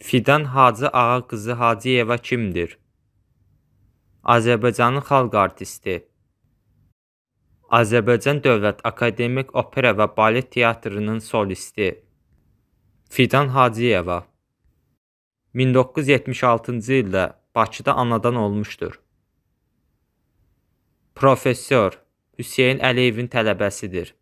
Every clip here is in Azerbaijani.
Fidan Hacı Ağa qızı Hacıyeva kimdir? Azərbaycanın xalq artisti. Azərbaycan Dövlət Akademik Opera və Balet Teatrının solisti. Fidan Hacıyeva 1976-cı ildə Bakıda anadan olmuşdur. Professor Hüseyn Əliyevin tələbəsidir.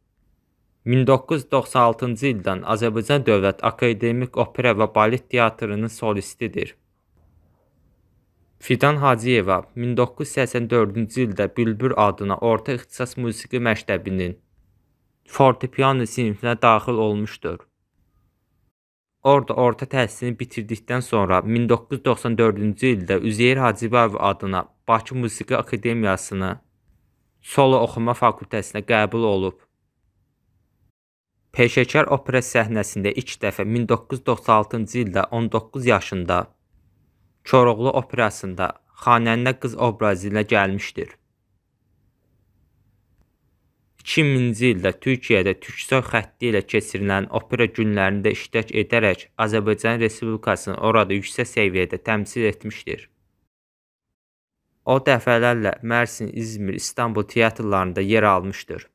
1996-cı ildən Azərbaycan Dövlət Akademik Opera və Balet Teatrının solistidir. Fidan Hacıyeva 1984-cü ildə Bülbül adına orta ixtisas musiqi məktəbinin fortepiano sinfinə daxil olmuşdur. Orada orta təhsilini bitirdikdən sonra 1994-cü ildə Üzeyir Hacıbayev adına Bakı Musiqi Akademiyasını solo oxuma fakültəsinə qəbul olub. Peşəkar opera səhnəsində ilk dəfə 1996-cı ildə 19 yaşında Koroğlu operasında xanəndə qız obrazı ilə gəlmişdir. 2000-ci ildə Türkiyədə Türksoy xətti ilə keçirilən opera günlərində iştirak edərək Azərbaycan Respublikasını orada yüksək səviyyədə təmsil etmişdir. O dəfələrlə Mersin, İzmir, İstanbul teatrlarında yer almışdır.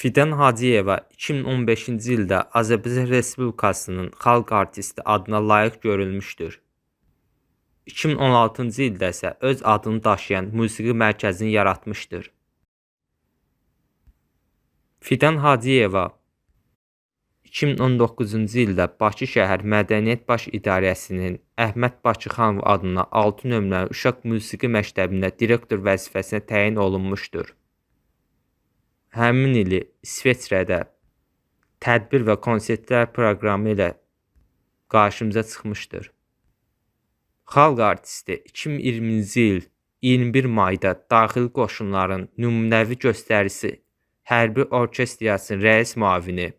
Fidan Hacıyeva 2015-ci ildə Azərbaycan Respublikasının xalq artisti adına layiq görülmüşdür. 2016-cı ildə isə öz adını daşıyan musiqi mərkəzini yaratmışdır. Fidan Hacıyeva 2019-cu ildə Bakı şəhər Mədəniyyət Baş İdarəsinin Əhməd Bakıxanov adına 6 nömrəli uşaq musiqi məktəbində direktor vəzifəsinə təyin olunmuşdur. Həmin ili İsveçrədə tədbir və konsertlər proqramı ilə qarşımıza çıxmışdır. Xalq artisti 2020-ci il 21 mayda daxili qoşunların nümunəvi göstərisi hərbi orkestrasının rəis müavini,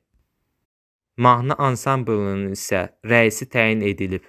mahnı ansamblının isə rəisi təyin edilib.